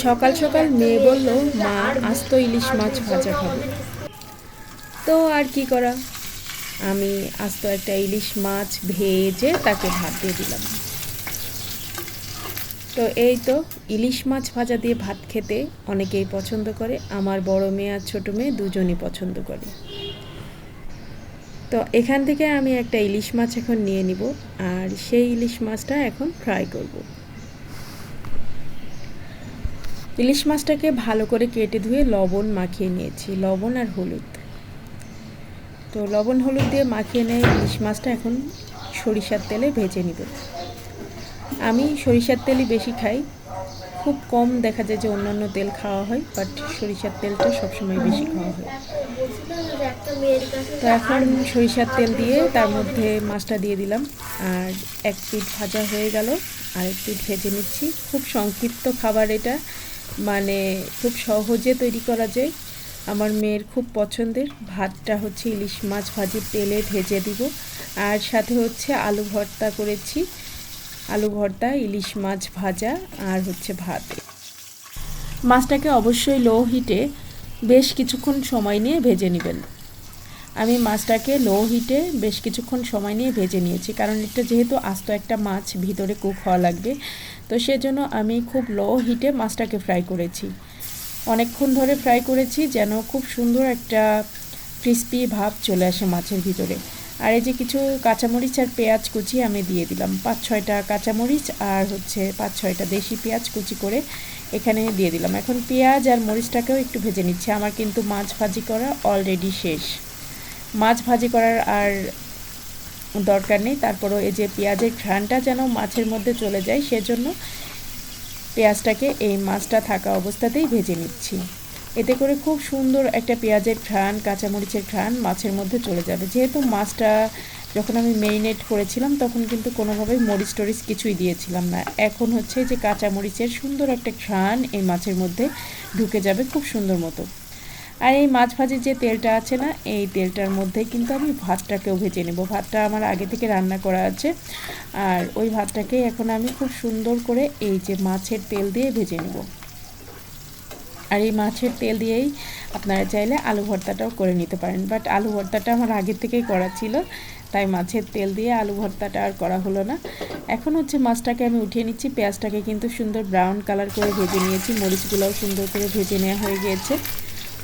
সকাল সকাল মেয়ে বলল, মা, আজ তো ইলিশ মাছ ভাজা খাব। তো আর কি করা? আমি আজ তো একটা ইলিশ মাছ ভেজে তাকে ভাত দিয়ে দিলাম। তো এই তো, ইলিশ মাছ ভাজা দিয়ে ভাত খেতে অনেকেই পছন্দ করে। আমার বড় মেয়ে আর ছোটো মেয়ে দুজনই পছন্দ করে। তো এখান থেকে আমি একটা ইলিশ মাছ এখন নিয়ে নিব, আর সেই ইলিশ মাছটা এখন ফ্রাই করব। ইলিশ মাছটাকে ভালো করে কেটে ধুয়ে লবণ মাখিয়ে নিয়েছি, লবণ আর হলুদ। তো লবণ হলুদ দিয়ে মাখিয়ে নিয়ে ইলিশ মাছটা এখন সরিষার তেলে ভেজে নিব। আমি সরিষার তেলই বেশি খাই। খুব কম দেখা যায় যে অন্যান্য তেল খাওয়া হয়, বাট সরিষার তেলটা সবসময় বেশি খাওয়া হয়। তো এখন সরিষার তেল দিয়ে তার মধ্যে মাছটা দিয়ে দিলাম। আর এক পিঠ ভাজা হয়ে গেল। আর এক পিঠ ভেজে নিচ্ছি। খুব সংক্ষিপ্ত খাবার এটা। মানে খুব সহজে তৈরি করা যায়। আমার মেয়ের খুব পছন্দের ভাতটা হচ্ছে ইলিশ মাছ ভাজি, তেলে ভেজে দিব। আর সাথে হচ্ছে আলু ভর্তা করেছি। আলু ভর্তা, ইলিশ মাছ ভাজা আর হচ্ছে ভাত। মাছটাকে অবশ্যই লো হিটে বেশ কিছুক্ষণ সময় নিয়ে ভেজে নেবেন। আমি মাছটাকে লো হিটে বেশ কিছুক্ষণ সময় নিয়ে ভেজে নিয়েছি, কারণ এটা যেহেতু আস্ত একটা মাছ ভিতরে কুক হওয়া লাগবে, তো সেজন্য আমি খুব লো হিটে মাছটাকে ফ্রাই করেছি। অনেকক্ষণ ধরে ফ্রাই করেছি যেন খুব সুন্দর একটা ক্রিস্পি ভাব চলে আসে মাছের ভিতরে। আর এই যে কিছু কাঁচামরিচ আর পেঁয়াজ কুচি আমি দিয়ে দিলাম, পাঁচ ছয়টা কাঁচামরিচ আর হচ্ছে পাঁচ ছয়টা দেশি পেঁয়াজ কুচি করে এখানে দিয়ে দিলাম। এখন পেঁয়াজ আর মরিচটাকেও একটু ভেজে নিচ্ছি, আমার কিন্তু মাছ ভাজি করা অলরেডি শেষ। মাছ ভাজি করার আর দরকার নেই। তারপরও এই যে পেঁয়াজের ঘ্রাণটা যেন মাছের মধ্যে চলে যায়, সেজন্য পেঁয়াজটাকে এই মাছটা থাকা অবস্থাতেই ভেজে নিচ্ছি। এতে করে খুব সুন্দর একটা পেঁয়াজের ঘ্রাণ, কাঁচামরিচের ঘ্রাণ মাছের মধ্যে চলে যাবে। যেহেতু মাছটা যখন আমি মেরিনেট করেছিলাম, তখন কিন্তু কোনোভাবেই মরিচ টরিচ কিছুই দিয়েছিলাম না। এখন হচ্ছে যে কাঁচামরিচের সুন্দর একটা ঘ্রাণ এই মাছের মধ্যে ঢুকে যাবে খুব সুন্দর মতো। আর এই মাছ ভাজির যে তেলটা আছে না, এই তেলটার মধ্যে কিন্তু আমি ভাতটাকেও ভেজে নেব। ভাতটা আমার আগে থেকে রান্না করা আছে। আর ওই ভাতটাকে এখন আমি খুব সুন্দর করে এই যে মাছের তেল দিয়ে ভেজে নেব। আর এই মাছের তেল দিয়েই আপনারা চাইলে আলু ভর্তাটাও করে নিতে পারেন। বাট আলু ভর্তাটা আমার আগের থেকেই করা ছিল, তাই মাছের তেল দিয়ে আলু ভর্তাটা আর করা হলো না। এখন হচ্ছে মাছটাকে আমি উঠিয়ে নিচ্ছি। পেঁয়াজটাকে কিন্তু সুন্দর ব্রাউন কালার করে ভেজে নিয়েছি। মরিচগুলোও সুন্দর করে ভেজে নেওয়া হয়ে গিয়েছে।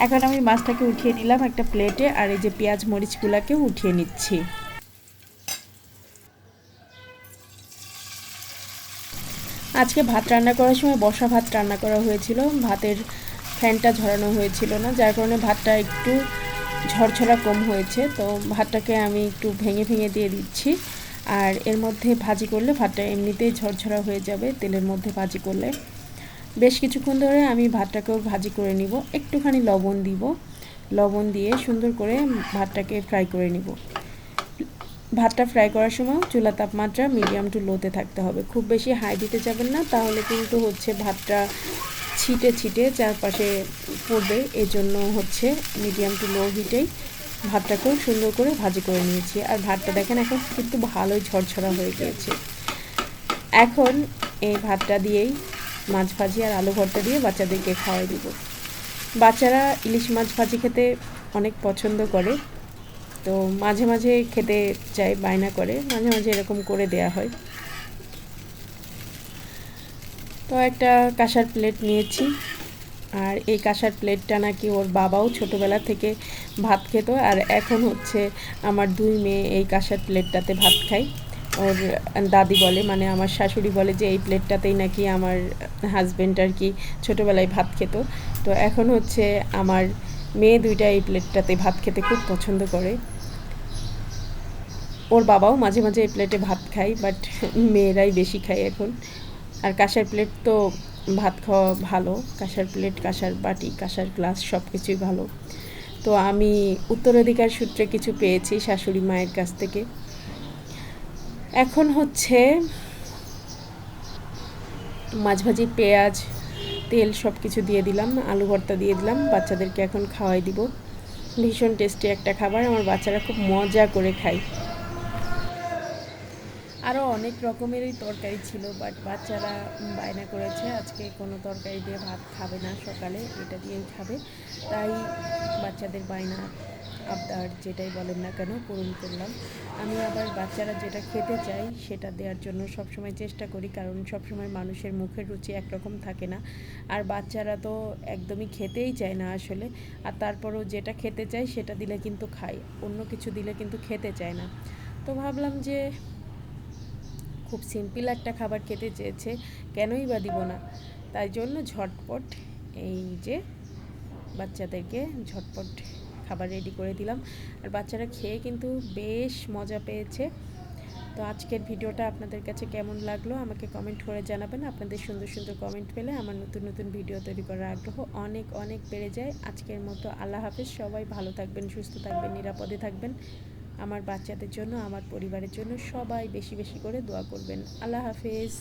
এখন আমি মাছটাকে উঠিয়ে নিলাম একটা প্লেটে, আর এই যে পেঁয়াজ মরিচগুলোকেও উঠিয়ে নিচ্ছি। আজকে ভাত রান্না করার সময় বসা ভাত রান্না করা হয়েছিল, ভাতের ফ্যানটা ঝরানো হয়েছিল না, যার কারণে ভাতটা একটু ঝরঝরা কম হয়েছে, তো ভাতটাকে আমি একটু ভেঙে ভেঙে দিয়ে দিচ্ছি, আর এর মধ্যে ভাজি করলে ভাতটা এমনিতেই ঝরঝরা হয়ে যাবে তেলের মধ্যে ভাজি করলে। বেশ কিছুক্ষণ ধরে আমি ভাতটাকেও ভাজি করে নিব। একটুখানি লবণ দিব। লবণ দিয়ে সুন্দর করে ভাতটাকে ফ্রাই করে নিব। ভাতটা ফ্রাই করার সময় চুলা তাপমাত্রা মিডিয়াম টু লোতে থাকতে হবে। খুব বেশি হাই দিতে যাবেন না, তাহলে কিন্তু হচ্ছে ভাতটা ছিটে ছিটে চারপাশে পড়বে। এজন্য হচ্ছে মিডিয়াম টু লো হিটেই ভাতটাকেও সুন্দর করে ভাজি করে নিয়েছি। আর ভাতটা দেখেন এখন কিন্তু ভালোই ঝরঝরা হয়ে গিয়েছে। এখন এই ভাতটা দিয়েই মাছ ভাজি আর আলু ভর্তা দিয়ে বাচ্চাদেরকে খাওয়াই দিব। বাচ্চারা ইলিশ মাছ ভাজি খেতে অনেক পছন্দ করে। তো মাঝে মাঝে খেতে চাই বায়না করে। মাঝে মাঝে এরকম করে দেয়া হয়। তো একটা কাঁসার প্লেট নিয়েছি। আর এই কাঁসার প্লেটটা নাকি ওর বাবাও ছোটোবেলা থেকে ভাত খেত। আর এখন হচ্ছে আমার দুই মেয়ে এই কাঁসার প্লেটটাতে ভাত খায়। ওর দাদি বলে মানে আমার শাশুড়ি বলে যে এই প্লেটটাতেই নাকি আমার হাজব্যান্ড আর কি ছোটোবেলায় ভাত খেত। তো এখন হচ্ছে আমার মেয়ে দুইটা এই প্লেটটাতে ভাত খেতে খুব পছন্দ করে। ওর বাবাও মাঝে মাঝে এই প্লেটে ভাত খায় বাট মেয়েরাই বেশি খায় এখন। আর কাঁসার প্লেট তো ভাত খাওয়া ভালো, কাঁসার প্লেট, কাঁসার বাটি, কাঁসার গ্লাস সব কিছুই ভালো। তো আমি উত্তরাধিকার সূত্রে কিছু পেয়েছি শাশুড়ি মায়ের কাছ থেকে। এখন হচ্ছে মাছ ভাজি পেঁয়াজ, তেল সব কিছু দিয়ে দিলাম, আলু ভর্তা দিয়ে দিলাম, বাচ্চাদেরকে এখন খাওয়াই দিব। ভীষণ টেস্টি একটা খাবার, আমার বাচ্চারা খুব মজা করে খায়। আরও অনেক রকমেরই তরকারি ছিল বাট বাচ্চারা বায়না করেছে, আজকে কোনো তরকারি দিয়ে ভাত খাবে না সকালে, এটা দিয়েই খাবে। তাই বাচ্চাদের বায়না আবদার যেটাই বলেন না কেন পূরণ করলাম। আমি আবার বাচ্চারা যেটা খেতে চাই সেটা দেওয়ার জন্য সবসময় চেষ্টা করি, কারণ সবসময় মানুষের মুখের রুচি একরকম থাকে না। আর বাচ্চারা তো একদমই খেতেই চায় না আসলে। আর তারপরও যেটা খেতে চায় সেটা দিলে কিন্তু খায়, অন্য কিছু দিলে কিন্তু খেতে চায় না। তো ভাবলাম যে খুব সিম্পল একটা খাবার খেতে চেয়েছে, কেনই বা দিব না? তাই জন্য ঝটপট এই যে বাচ্চাদেরকে ঝটপট খাবার রেডি করে দিলাম। আর বাচ্চারা খেয়ে কিন্তু বেশ মজা পেয়েছে। তো আজকের ভিডিওটা আপনাদের কাছে কেমন লাগল আমাকে কমেন্ট করে জানাবেন। আপনাদের সুন্দর সুন্দর কমেন্ট পেলে আমার নতুন নতুন ভিডিও তৈরি করার আগ্রহ অনেক অনেক বেড়ে যায়। আজকের মতো আল্লাহ হাফেজ। সবাই ভালো থাকবেন, সুস্থ থাকবেন, নিরাপদে থাকবেন। আমার বাচ্চাদের জন্য, আমার পরিবারের জন্য সবাই বেশি বেশি করে দোয়া করবেন। আল্লাহ হাফেজ।